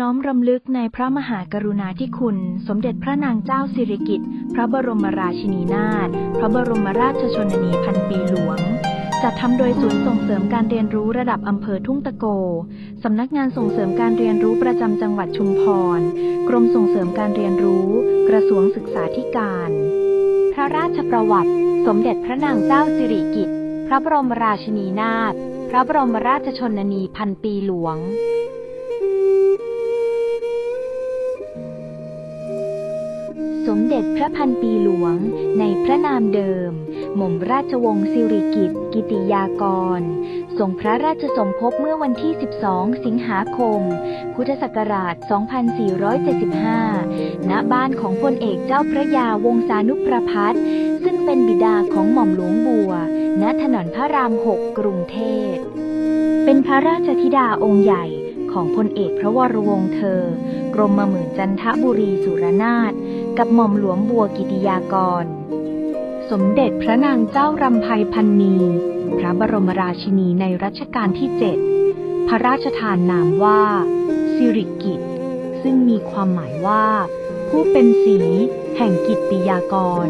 น้อมรำลึกในพระมหากรุณาธิคุณ สมเด็จพระนางเจ้าสิริกิติ์ พระบรมราชินีนาถ พระบรมราชชนนีพันปีหลวง จัดทำโดยศูนย์ส่งเสริมการเรียนรู้ระดับอำเภอทุ่งตะโก สำนักงานส่งเสริมการเรียนรู้ประจำจังหวัดชุมพร กรมส่งเสริมการเรียนรู้ กระทรวงศึกษาธิการ พระราชประวัติ สมเด็จพระนางเจ้าสิริกิติ์ พระบรมราชินีนาถ พระบรมราชชนนีพันปีหลวง มเด็จพระพันปีหลวง ในพระนามเดิม หม่อมราชวงศ์สิริกิติ์กิติยากรทรงพระราชสมภพเมื่อวันที่ 12 สิงหาคม พุทธศักราช 2475 ณ บ้านของพลเอกเจ้าพระยาวงศานุประพัฒน์ซึ่งเป็นบิดาของหม่อมหลวงบัว ณ ถนนพระราม6กรุงเทพ เป็นพระราชธิดาองค์ใหญ่ของพลเอกพระวรวงศ์เธอ กรมหมื่นจันทบุรีสุรนาถ กับหม่อมหลวงบัวกิติยากร สมเด็จพระนางเจ้ารำไพพันนี พระบรมราชินีในรัชกาลที่เจ็ดพระราชทานนามว่าสิริกิตซึ่งมีความหมายว่า ผู้เป็นสีแห่งกิตติยากร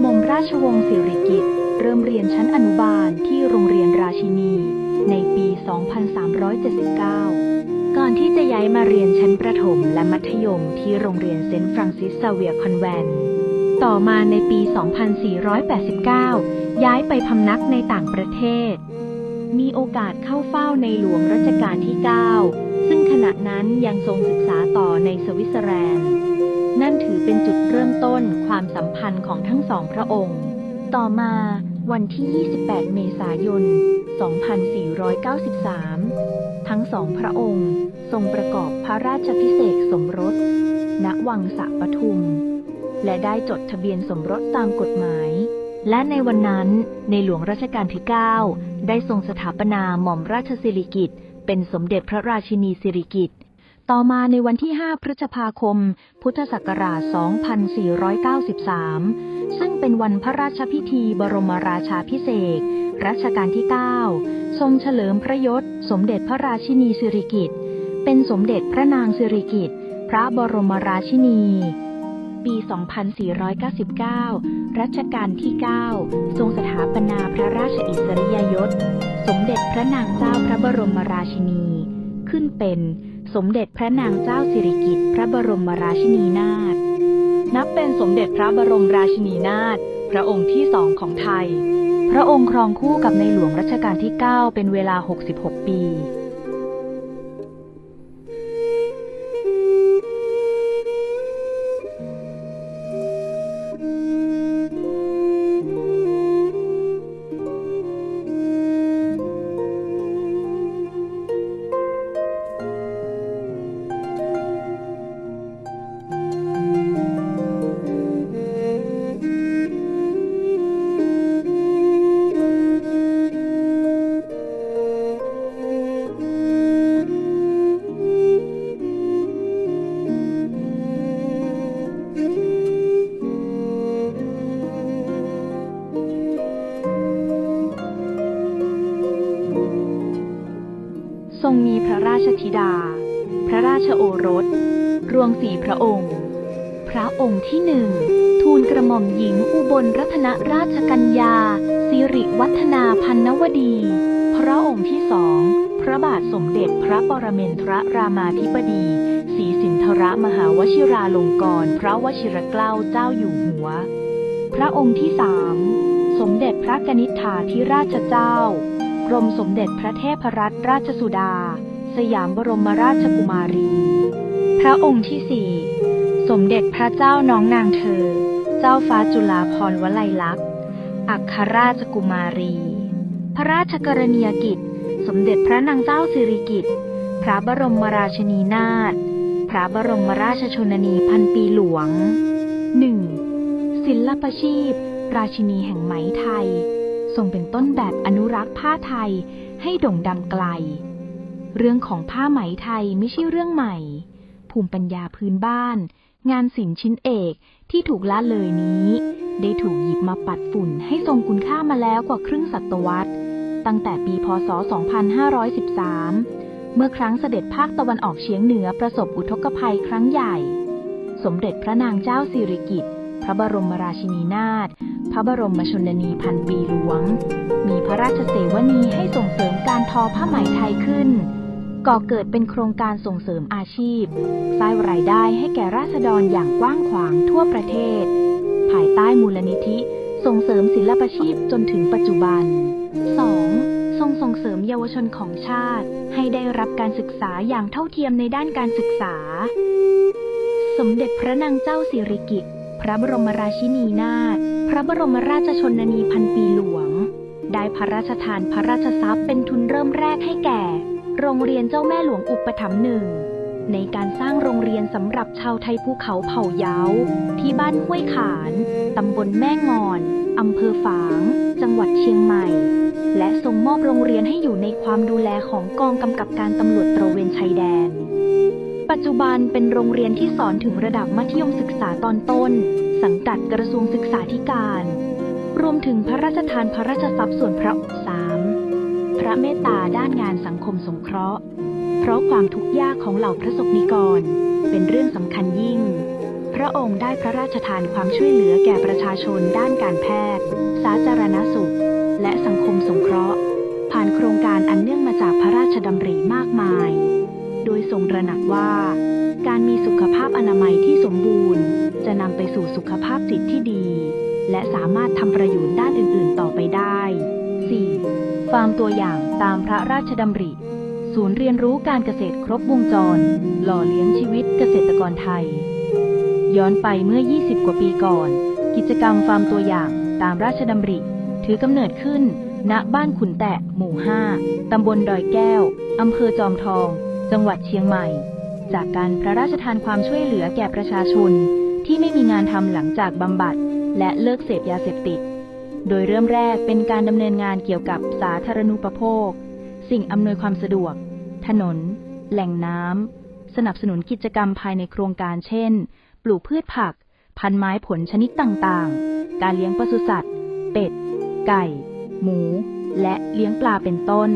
หม่อมราชวงศ์สิริกิตเริ่มเรียนชั้นอนุบาลที่โรงเรียนราชินี ในปี 2379 มาเรียนชั้นประถมและมัธยมที่โรงเรียนเซนต์ฟรังซิสซาเวียคอนแวนต่อมาในปี 2489 ย้ายไปพำนักในต่างประเทศ มีโอกาสเข้าเฝ้าในหลวงรัชกาลที่ 9 ซึ่งขณะนั้นยังทรงศึกษาต่อในสวิตเซอร์แลนด์ นั่นถือเป็นจุดเริ่มต้นความสัมพันธ์ของทั้งสองพระองค์ ต่อมาวันที่ 28 เมษายน 2493 ทั้งสองพระองค์ ทรงประกอบพระราชพิเศษกสมรส ณ วังสะปทุม และได้จดทะเบียนสมรสตามกฎหมาย และในวันนั้นในหลวงรัชกาลที่ 9 ได้ทรงสถาปนาหม่อมราชสิริกิติ์เป็นสมเด็จพระราชินีสิริกิติ์ต่อมาในวันที่ 5 พฤษภาคม พุทธศักราช 2493 ซึ่งเป็นวันพระราชพิธีบรมราชาพิเศษรัชกาลที่ 9 ทรงเฉลิมพระยศ สมเด็จพระราชินีสิริกิติ์ เป็นสมเด็จพระนางสิริกิติ์พระบรมราชินี ปี 2499 รัชกาลที่ 9 ทรงสถาปนาพระราชอิสริยยศ สมเด็จพระนางเจ้าพระบรมราชินี ขึ้นเป็นสมเด็จพระนางเจ้าสิริกิติ์พระบรมราชินีนาถ นับเป็นสมเด็จพระบรมราชินีนาถ พระองค์ที่สองของไทย พระองค์ครองคู่กับในหลวงรัชกาลที่ 9 เป็นเวลา 66 ปี ทรงมีพระราชธิดา พระราชโอรส รวงสีพระองค์ พระองค์ที่หนึ่ง ทูลกระหม่อมหญิงอุบลรัตนราชกัญญา สิริวัฒนาพันนวดี พระองค์ที่สอง พระบาทสมเด็จพระปรเมนทรรามาธิบดีศรีสินทรมหาวชิราลงกรณพระวชิรเกล้าเจ้าอยู่หัว พระองค์ที่สาม สมเด็จพระกนิษฐาธิราชเจ้า รมสมเด็จพระเทพรัตนราชสุดา สยามบรมราชกุมารี พระองค์ที่สี่สมเด็จพระเจ้าน้องนางเธอ เจ้าฟ้าจุฬาภรณ์วลัยลักษณ์ อัครราชกุมารี พระราชกรณียกิจ สมเด็จพระนางเจ้าสิริกิติ์ พระบรมราชินีนาถ พระบรมราชชนนีพันปีหลวง 1. ศิลปชีพ ราชินีแห่งไหมไทย ทรงเป็นต้นแบบอนุรักษ์ผ้าไทยให้โด่งดังไกล เรื่องของผ้าไหมไทยไม่ใช่เรื่องใหม่ ภูมิปัญญาพื้นบ้าน งานศิลป์ชิ้นเอกที่ถูกละเลยนี้ ได้ถูกหยิบมาปัดฝุ่นให้ทรงคุณค่ามาแล้วกว่าครึ่งศตวรรษ ตั้งแต่ปีพศ 2513 เมื่อครั้งเสด็จภาคตะวันออกเฉียงเหนือประสบอุทกภัยครั้งใหญ่ สมเด็จพระนางเจ้าสิริกิติ์ พระบรมราชินีนาถ พระบรมชนนีพันปีหลวง มีพระราชเสวนีให้ส่งเสริมการทอผ้าไหมไทยขึ้น ก่อเกิดเป็นโครงการส่งเสริมอาชีพ สร้างรายได้ให้แก่ราษฎรอย่างกว้างขวางทั่วประเทศ ภายใต้มูลนิธิส่งเสริมศิลปชีพจนถึงปัจจุบัน 2. ทรงส่งเสริมเยาวชนของชาติ ให้ได้รับการศึกษาอย่างเท่าเทียมในด้านการศึกษา สมเด็จพระนางเจ้าสิริกิติ์ พระบรมราชินีนาถ พระบรมราชชนนีพันปีหลวง ได้พระราชทานพระราชทรัพย์เป็นทุนเริ่มแรกให้แก่ โรงเรียนเจ้าแม่หลวงอุปถัมภ์หนึ่ง ในการสร้างโรงเรียนสำหรับชาวไทยภูเขาเผ่าเย้า ที่บ้านห้วยขาน ตำบลแม่งอน อำเภอฝาง จังหวัดเชียงใหม่ และทรงมอบโรงเรียนให้อยู่ในความดูแลของกองกำกับการตำรวจตระเวนชายแดน ปัจจุบันเป็นโรงเรียนที่สอนถึงระดับมัธยมศึกษาตอนต้น สังกัดกระทรวงศึกษาธิการ รวมถึงพระราชทานพระราชทรัพย์ส่วนพระองค์สามพระเมตตาด้านงานสังคมสงเคราะห์ เพราะความทุกข์ยากของเหล่าพระสงฆ์นิกร เป็นเรื่องสำคัญยิ่ง พระองค์ได้พระราชทานความช่วยเหลือแก่ประชาชนด้านการแพทย์ สาธารณสุข และสังคมสงเคราะห์ ผ่านโครงการอันเนื่องมาจากพระราชดำริมากมาย ดยทรงระหนักว่า การมีสุขภาพอนามัยที่สมบูรณ์ จะนำไปสู่สุขภาพจิตที่ดี และสามารถทำประโยชน์ด้านอื่น ๆ ต่อไปได้ 4. ฟาร์มตัวอย่างตามพระราชดำริ ศูนย์เรียนรู้การเกษตรครบวงจร หล่อเลี้ยงชีวิตเกษตรกรไทย ย้อนไปเมื่อ 20 กว่าปีก่อน กิจกรรมฟาร์มตัวอย่างตามราชดำริ ถือกำเนิดขึ้นณบ้านขุนแตะ หมู่ 5 ตำบลดอยแก้ว อำเภอจอมทอง จังหวัดเชียงใหม่ จากการพระราชทานความช่วยเหลือแก่ประชาชนที่ไม่มีงานทำหลังจากบำบัด และเลิกเสพยาเสพติด โดยเริ่มแรกเป็นการดำเนินงานเกี่ยวกับสาธารณูปโภค สิ่งอำนวยความสะดวก ถนน แหล่งน้ำ สนับสนุนกิจกรรมภายในโครงการเช่น ปลูกพืชผัก พันไม้ผลชนิดต่างๆ การเลี้ยงปศุสัตว์ เป็ด ไก่ หมู และเลี้ยงปลาเป็นต้น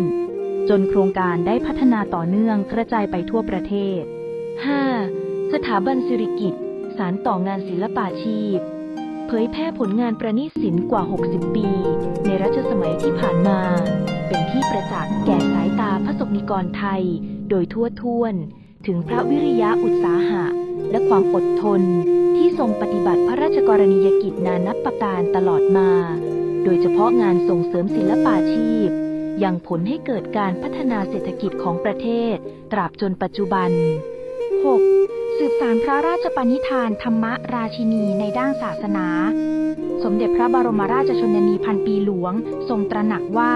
จนโครงการได้พัฒนาต่อเนื่องกระจายไปทั่วประเทศ 5. สถาบันสิริกิตสารต่องานศิลปาชีพ เผยแพร่ผลงานประณีตศิลป์กว่า 60 ปี ในรัชสมัยที่ผ่านมา เป็นที่ประจักษ์แก่สายตาพระสงฆ์นิกรไทย โดยทั่วท้วน ถึงพระวิริยะอุตสาหะ และความอดทน ที่ทรงปฏิบัติพระราชกรณียกิจนานับประการตลอดมา โดยเฉพาะงานส่งเสริมศิลปาชีพ ยังผลให้เกิดการพัฒนาเศรษฐกิจของประเทศ ตราบจนปัจจุบัน 6. สืบสารพระราชปณิธานธรรมราชินีในด้านศาสนา สมเด็จพระบรมราชชนนีพันปีหลวง ทรงตระหนักว่า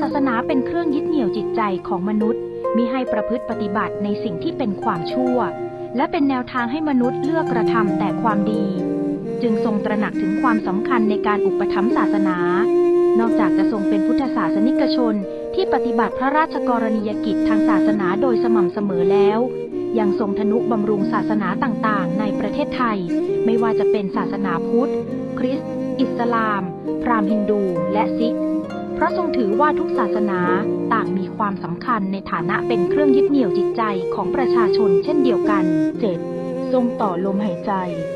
ศาสนาเป็นเครื่องยึดเหนี่ยวจิตใจของมนุษย์มิให้ประพฤติปฏิบัติในสิ่งที่เป็นความชั่ว และเป็นแนวทางให้มนุษย์เลือกกระทำแต่ความดี จึงทรงตระหนักถึงความสำคัญในการอุปถัมภ์ศาสนา นอกจากจะทรงเป็นพุทธศาสนิกชนที่ปฏิบัติพระราชกรณียกิจทางศาสนาโดยสม่ำเสมอแล้ว ยังทรงทนุบำรุงศาสนาต่างๆ ในประเทศไทย ไม่ว่าจะเป็นศาสนาพุทธ คริสต์ อิสลาม พราหมณ์ฮินดู และซิก เพราะทรงถือว่าทุกศาสนาต่างมีความสำคัญในฐานะเป็นเครื่องยึดเหนี่ยวจิตใจของประชาชนเช่นเดียวกัน 7. ทรงต่อลมหายใจ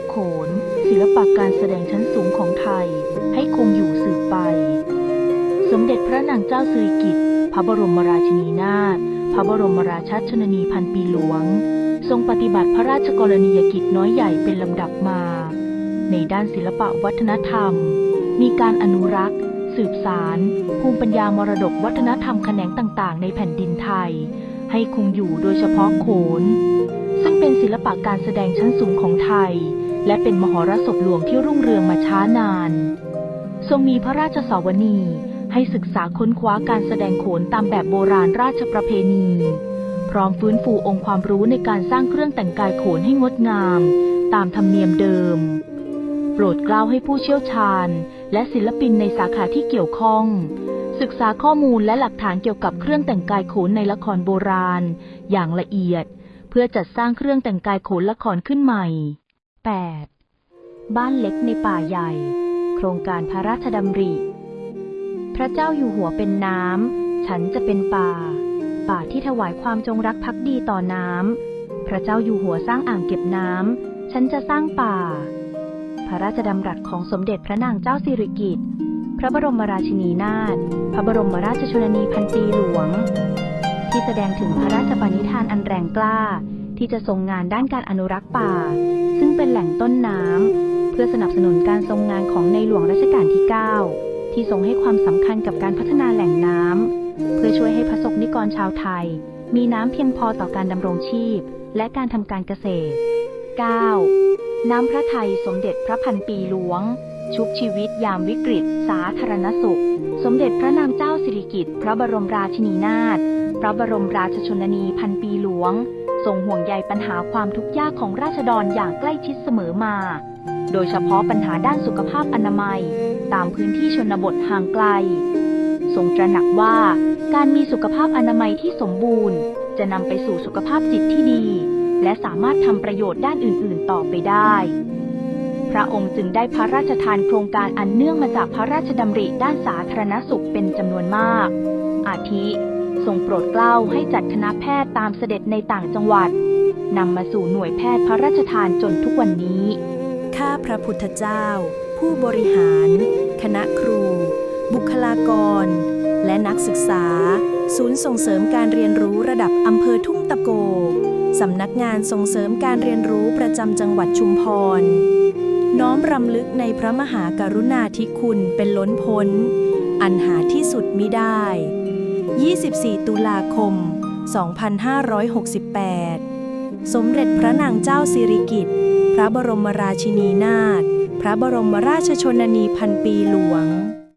โขน ศิลปะการแสดงชั้นสูงของไทย ให้คงอยู่สืบไป สมเด็จพระนางเจ้าสิริกิติ์พระบรมราชินีนาถพระบรมราชชนนีพันปีหลวง ทรงปฏิบัติพระราชกรณียกิจน้อยใหญ่เป็นลำดับมา ในด้านศิลปะวัฒนธรรม มีการอนุรักษ์ สืบสาร ภูมิปัญญามรดกวัฒนธรรมแขนงต่างๆ ในแผ่นดินไทย ให้คงอยู่โดยเฉพาะโขน ซึ่งเป็นศิลปะการแสดงชั้นสูงของไทย และเป็นมหรสพหลวงที่รุ่งเรืองมาช้านาน ทรงมีพระราชสวนีให้ศึกษาค้นคว้าการแสดงโขนตามแบบโบราณราชประเพณี พร้อมฟื้นฟูองค์ความรู้ในการสร้างเครื่องแต่งกายโขนให้งดงาม ตามธรรมเนียมเดิม โปรดเกล้าให้ผู้เชี่ยวชาญ และศิลปินในสาขาที่เกี่ยวข้อง ศึกษาข้อมูลและหลักฐานเกี่ยวกับเครื่องแต่งกายโขนในละครโบราณ อย่างละเอียด เพื่อจัดสร้างเครื่องแต่งกายโขนละครขึ้นใหม่ 8. บ้านเล็กในป่าใหญ่ โครงการพระราชดำริ พระเจ้าอยู่หัวเป็นน้ำ ฉันจะเป็นป่า ป่าที่ถวายความจงรักภักดีต่อน้ำ พระเจ้าอยู่หัวสร้างอ่างเก็บน้ำ ฉันจะสร้างป่า พระราชดำรัสของสมเด็จพระนางเจ้าสิริกิติ์ พระบรมราชินีนาถ พระบรมราชชนนีพันปีหลวง ที่แสดงถึงพระราชปณิธานอันแรงกล้า ที่จะทรงงานด้านการอนุรักษ์ป่า ซึ่งเป็นแหล่งต้นน้ำเพื่อสนับสนุนการทรงงานของในหลวงรัชกาลที่ 9 ที่ทรงให้ความสำคัญกับการพัฒนาแหล่งน้ำเพื่อช่วยให้พระสงฆ์นิกรชาวไทย มีน้ำเพียงพอต่อการดำรงชีพ และการทำการเกษตร 9. น้ำพระไทยสมเด็จพระพันปีหลวง ชุบชีวิตยามวิกฤต สาธารณสุข สมเด็จพระนางเจ้าสิริกิติ์พระบรมราชินีนาถพระบรมราชชนนีพันปีหลวง ทรงห่วงใยปัญหาความทุกข์ยากของราษฎรอย่างใกล้ชิดเสมอมา โดยเฉพาะปัญหาด้านสุขภาพอนามัย ตามพื้นที่ชนบทห่างไกล ทรงตระหนักว่า การมีสุขภาพอนามัยที่สมบูรณ์ จะนำไปสู่สุขภาพจิตที่ดี และสามารถทำประโยชน์ด้านอื่น ๆ ต่อไปได้ พระองค์จึงได้พระราชทานโครงการอันเนื่องมาจากพระราชดำริด้านสาธารณสุขเป็นจำนวนมาก อาทิ ทรงโปรดเกล้าให้จัดคณะแพทย์ตามเสด็จในต่างจังหวัดนำมาสู่หน่วยแพทย์พระราชทานจนทุกวันนี้ ข้าพระพุทธเจ้า ผู้บริหาร คณะครู บุคลากร และนักศึกษา ศูนย์ส่งเสริมการเรียนรู้ระดับอำเภอทุ่งตะโก สำนักงานส่งเสริมการเรียนรู้ประจำจังหวัดชุมพร น้อมรำลึกในพระมหากรุณาธิคุณเป็นล้นพ้น อันหาที่สุดมิได้ 24 ตุลาคม 2568 สมเด็จพระนางเจ้าสิริกิติ์ พระบรมราชินีนาถ พระบรมราชชนนีพันปีหลวง